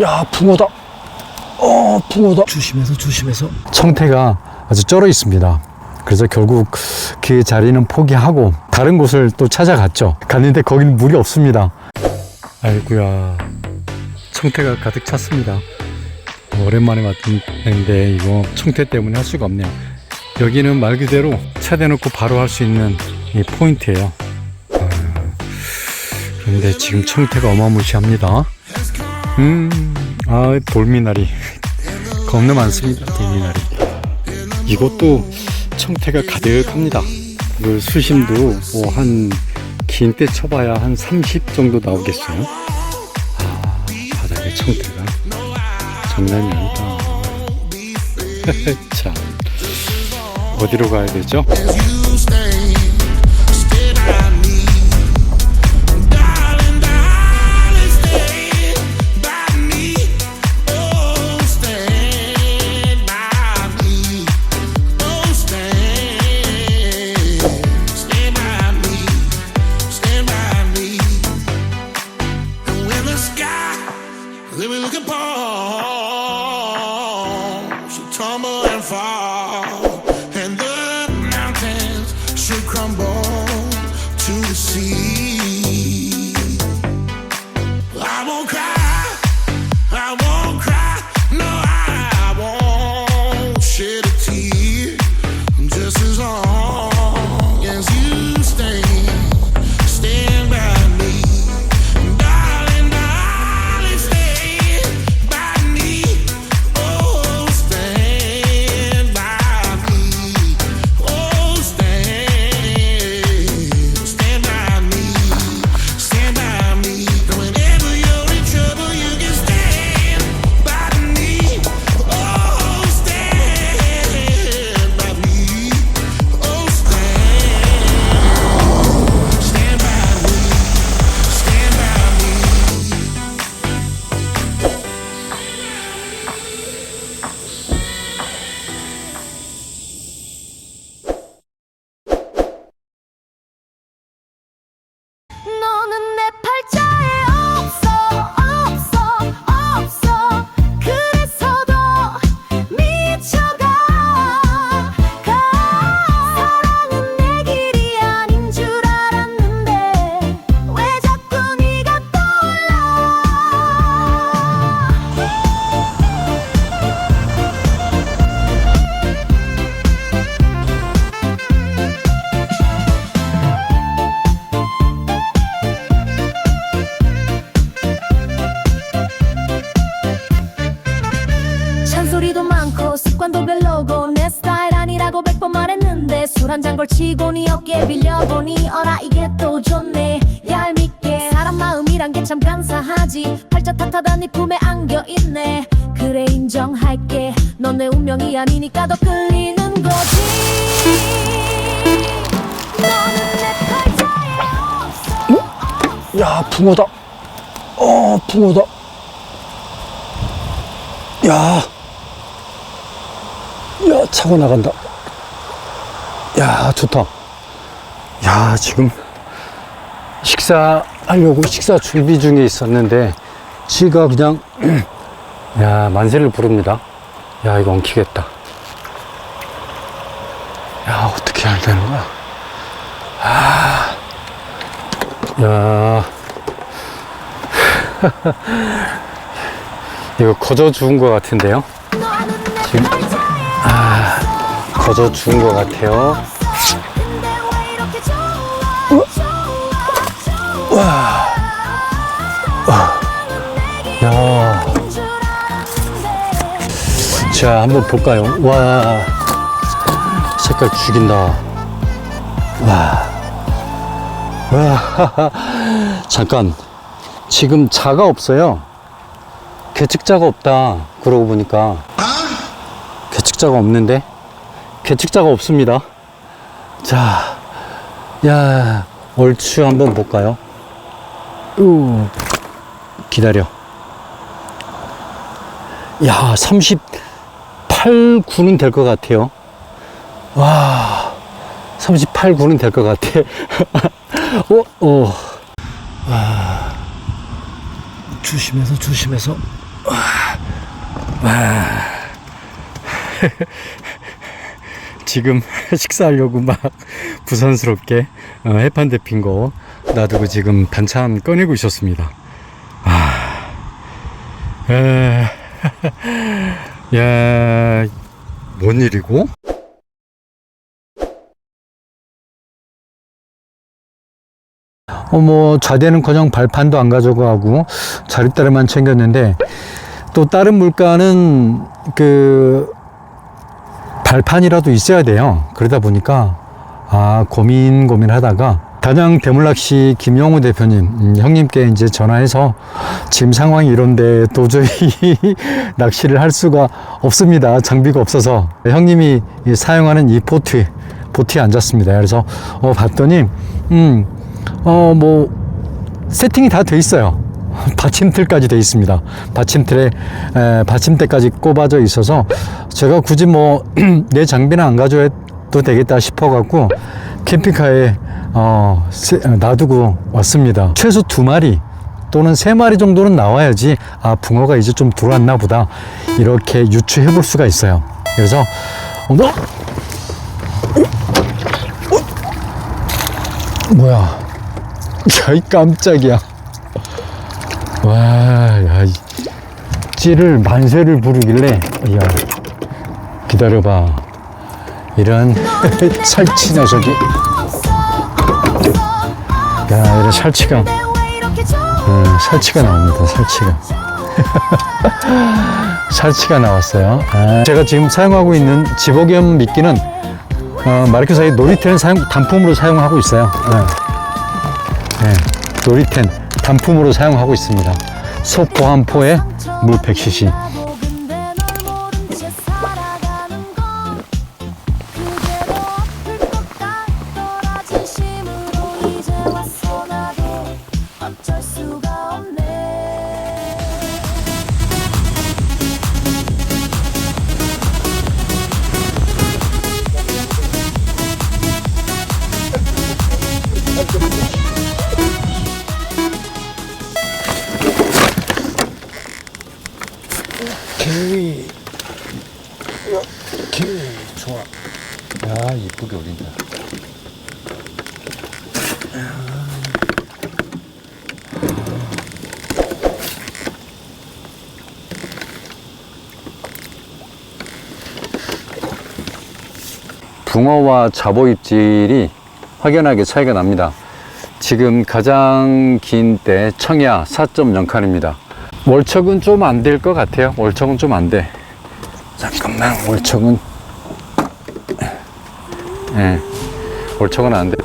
야, 붕어다. 어, 붕어다. 조심해서, 조심해서. 청태가 아주 쩔어 있습니다. 그래서 결국 그 자리는 포기하고 다른 곳을 또 찾아갔죠. 갔는데 거기는 물이 없습니다. 아이구야. 청태가 가득 찼습니다. 오랜만에 왔는데 이거 청태 때문에 할 수가 없네요. 여기는 말 그대로 차 대놓고 바로 할 수 있는 이 포인트예요. 아, 그런데 지금 청태가 어마무시합니다. 음, 아 돌미나리 겁나 많습니다. 돌미나리. 이것도 청태가 가득합니다. 그 수심도 뭐 한 긴 때 쳐봐야 한 30 정도 나오겠어요. 아, 바닥에 청태가 장난이 아니다. 참 어디로 가야 되죠? 말했는데 술한잔 걸치고 네 어깨 빌려보니 어라 이게 또 좋네 얄밉게 사람 마음이란 게 참 간사하지 팔자 탓하다 네 품에 안겨있네 그래 인정할게 넌 내 운명이 아니니까 더 끌리는 거지 너는 내 팔자에 없어 야, 붕어다. 어, 붕어다. 야. 야, 차고 나간다. 야, 좋다. 야, 지금 식사하려고 식사 준비 중에 있었는데, 쥐가 그냥, 야, 만세를 부릅니다. 야, 이거 엉키겠다. 야, 어떻게 해야 되는 거야? 야. 이거 거저 죽은 것 같은데요? 지금- 거저 죽은 것 같아요. 좋아 좋아 야. 자, 한번 볼까요? 와. 색깔 죽인다. 와. 와. 잠깐. 지금 자가 없어요. 계측자가 없다. 그러고 보니까. 계측자가 없는데? 계측자가 없습니다. 자. 야. 얼추 한번 볼까요? 우. 기다려. 야, 38, 9는 될 것 같아요. 와, 38, 9는 될 것 같아. 어, 어. 와, 조심해서, 조심해서. 아, 지금 식사하려고 막 부산스럽게 어, 해판 데핀 거 놔두고 지금 반찬 꺼내고 있었습니다. 아, 에, 야, 뭔 일이고? 어, 뭐, 좌대는 커녕 발판도 안 가져가고 자릿다리만 챙겼는데 또 다른 물가는 그 발판이라도 있어야 돼요. 그러다 보니까 아 고민 고민하다가 단양 대물낚시 김영우 대표님 음, 형님께 이제 전화해서 지금 상황이 이런데 도저히 낚시를 할 수가 없습니다. 장비가 없어서 형님이 이 사용하는 이 보트 보트에 앉았습니다. 그래서 어 봤더니 음 어 뭐 세팅이 다 돼 있어요. 받침틀까지 돼 있습니다. 받침틀에 에, 받침대까지 꼽아져 있어서 제가 굳이 뭐 내 장비는 안 가져와도 되겠다 싶어 갖고 캠핑카에 어, 세- 놔두고 왔습니다. 최소 두 마리 또는 세 마리 정도는 나와야지 아 붕어가 이제 좀 들어왔나 보다 이렇게 유추해 볼 수가 있어요. 그래서 어? 어? 뭐야? 야이 깜짝이야. 와, 야, 이 찌를 만세를 부르길래, 야, 기다려봐. 이런 살치 녀석이, 야, 이런 살치가, 음, 살치가 나옵니다, 살치가. 살치가 나왔어요. 아, 제가 지금 사용하고 있는 집어겸 미끼는, 어, 마르크사의 노리텐 사용, 단품으로 사용하고 있어요. 네. 네, 노리텐 단품으로 사용하고 있습니다. 소포 한 포에 물 100cc. 붕어와 잡어 입질이 확연하게 차이가 납니다. 지금 가장 긴 때 청야 4.0칸입니다. 월척은 좀 안 될 것 같아요. 월척은 좀 안 돼. 잠깐만, 월척은. 예, 월척은 안 돼.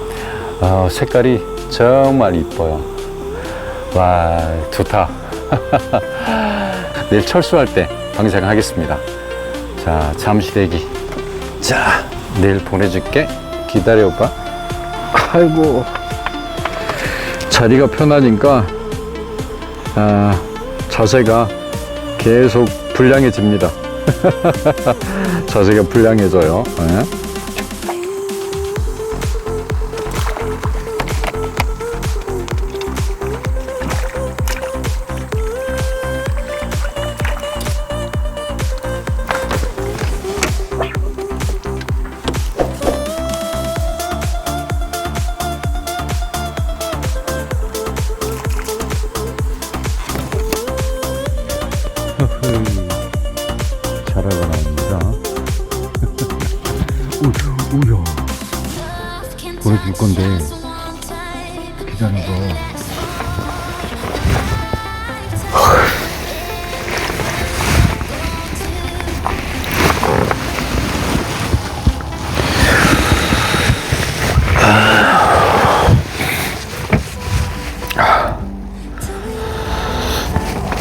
아, 색깔이 정말 이뻐요. 와, 좋다. 내일 철수할 때 방생하겠습니다. 자, 잠시 대기. 자, 내일 보내줄게. 기다려봐. 아이고. 자리가 편하니까, 아, 자세가 계속 불량해집니다. 자세가 불량해져요. 예. 건데 기다려봐.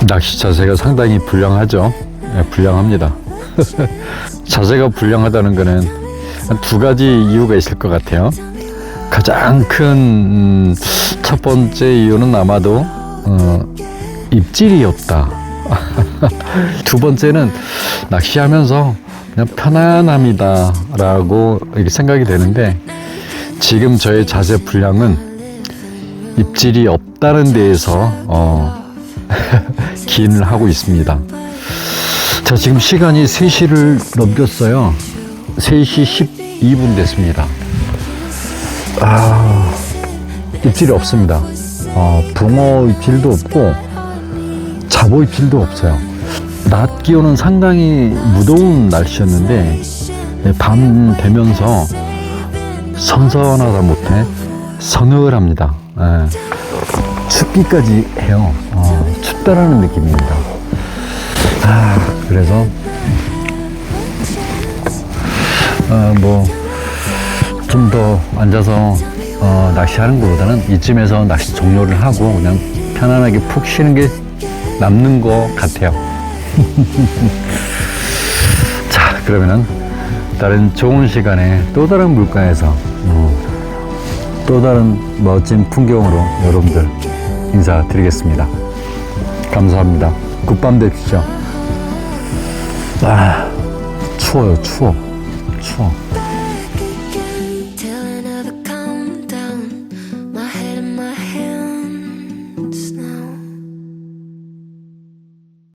낚시 자세가 상당히 불량하죠. 네, 불량합니다. 자세가 불량하다는 거는 한두 가지 이유가 있을 것 같아요. 가장 큰 첫 번째 이유는 아마도 어, 입질이 없다. 두 번째는 낚시하면서 그냥 편안함이다라고 이렇게 생각이 되는데 지금 저의 자세 불량은 입질이 없다는 데에서 어, 기인을 하고 있습니다. 자, 지금 시간이 3시를 넘겼어요. 3시 12분 됐습니다. 아, 입질이 없습니다. 어, 붕어 입질도 없고, 잡어 입질도 없어요. 낮 기온은 상당히 무더운 날씨였는데, 예, 밤 되면서 선선하다 못해 서늘합니다. 예. 춥기까지 해요. 어, 춥다라는 느낌입니다. 아, 그래서, 어, 뭐, 좀 더 앉아서, 어, 낚시하는 것보다는 이쯤에서 낚시 종료를 하고 그냥 편안하게 푹 쉬는 게 남는 것 같아요. 자, 그러면은 다른 좋은 시간에 또 다른 물가에서, 어, 또 다른 멋진 풍경으로 여러분들 인사드리겠습니다. 감사합니다. 굿밤 되십시오. 아, 추워요, 추워. 추워.